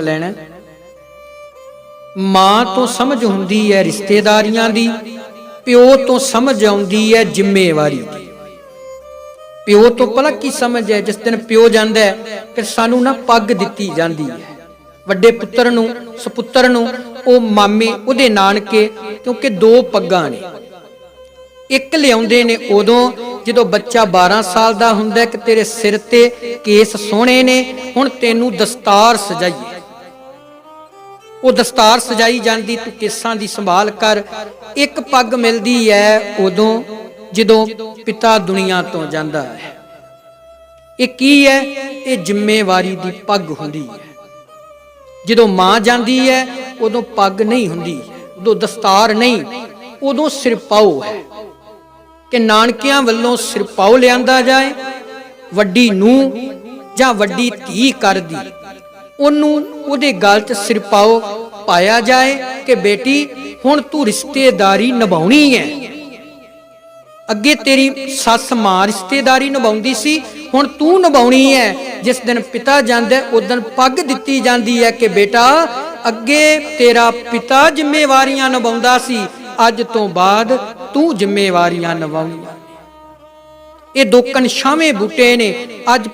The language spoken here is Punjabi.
ਲੈਣਾ। ਮਾਂ ਤੋਂ ਸਮਝ ਹੁੰਦੀ ਹੈ ਰਿਸ਼ਤੇਦਾਰੀਆਂ ਦੀ, ਪਿਓ ਤੋਂ ਸਮਝ ਆਉਂਦੀ ਹੈ ਜ਼ਿੰਮੇਵਾਰੀ ਦੀ। ਪਿਓ ਤੋਂ ਭਲਾ ਕੀ ਸਮਝ ਹੈ? ਜਿਸ ਦਿਨ ਪਿਓ ਜਾਂਦਾ ਹੈ, ਫਿਰ ਸਾਨੂੰ ਨਾ ਪੱਗ ਦਿੱਤੀ ਜਾਂਦੀ ਹੈ। ਵੱਡੇ ਪੁੱਤਰ ਨੂੰ, ਸੁਪੁੱਤਰ ਨੂੰ, ਉਹ ਮਾਮੇ, ਉਹਦੇ ਨਾਨਕੇ, ਕਿਉਂਕਿ ਦੋ ਪੱਗਾਂ ਨੇ। ਇੱਕ ਲਿਆਉਂਦੇ ਨੇ ਉਦੋਂ, ਜਦੋਂ ਬੱਚਾ 12 ਸਾਲ ਦਾ ਹੁੰਦਾ ਕਿ ਤੇਰੇ ਸਿਰ ਤੇ ਕੇਸ ਸੋਹਣੇ ਨੇ, ਹੁਣ ਤੈਨੂੰ ਦਸਤਾਰ ਸਜਾਈਏ। ਉਹ ਦਸਤਾਰ ਸਜਾਈ ਜਾਂਦੀ, ਤੂੰ ਕੇਸਾਂ ਦੀ ਸੰਭਾਲ ਕਰ। ਇੱਕ ਪੱਗ ਮਿਲਦੀ ਹੈ ਉਦੋਂ, ਜਦੋਂ ਪਿਤਾ ਦੁਨੀਆ ਤੋਂ ਜਾਂਦਾ ਹੈ। ਇਹ ਕੀ ਹੈ ਇਹ ਜ਼ਿੰਮੇਵਾਰੀ ਦੀ ਪੱਗ ਹੁੰਦੀ ਹੈ ਜਦੋਂ ਮਾਂ ਜਾਂਦੀ ਹੈ ਉਦੋਂ ਪੱਗ ਨਹੀਂ ਹੁੰਦੀ ਉਦੋਂ ਦਸਤਾਰ ਨਹੀਂ, ਉਦੋਂ ਸਿਰਪਾਓ ਹੈ। ਕਿ ਨਾਨਕਿਆਂ ਵੱਲੋਂ ਸਿਰਪਾਓ ਲਿਆਂਦਾ ਜਾਏ, ਵੱਡੀ ਨੂੰ ਜਾਂ ਵੱਡੀ ਧੀ ਕਰਦੀ। ਉਹਨੂੰ ਉਹਦੇ ਗਲ 'ਚ ਸਿਰ ਪਾਓ, ਪਾਇਆ ਜਾਏ ਕਿ ਬੇਟੀ, ਹੁਣ ਤੂੰ ਰਿਸ਼ਤੇਦਾਰੀ ਨਿਭਾਉਣੀ ਹੈ। ਅੱਗੇ ਤੇਰੀ ਸੱਸ ਮਾਂ ਰਿਸ਼ਤੇਦਾਰੀ ਨਿਭਾਉਂਦੀ ਸੀ, ਹੁਣ ਤੂੰ ਨਿਭਾਉਣੀ ਹੈ। ਜਿਸ ਦਿਨ ਪਿਤਾ ਜਾਂਦਾ, ਉਸ ਦਿਨ ਪੱਗ ਦਿੱਤੀ ਜਾਂਦੀ ਹੈ ਕਿ ਬੇਟਾ, ਅੱਗੇ ਤੇਰਾ ਪਿਤਾ ਜ਼ਿੰਮੇਵਾਰੀਆਂ ਨਿਭਾਉਂਦਾ ਸੀ, ਅੱਜ ਤੋਂ ਬਾਅਦ ਤੂੰ ਜ਼ਿੰਮੇਵਾਰੀਆਂ ਨਿਭਾਉਣੀਆਂ। ਇਹ ਦੋ ਕਨਸ਼ਾਵੇਂ ਬੂਟੇ ਨੇ, ਅੱਜ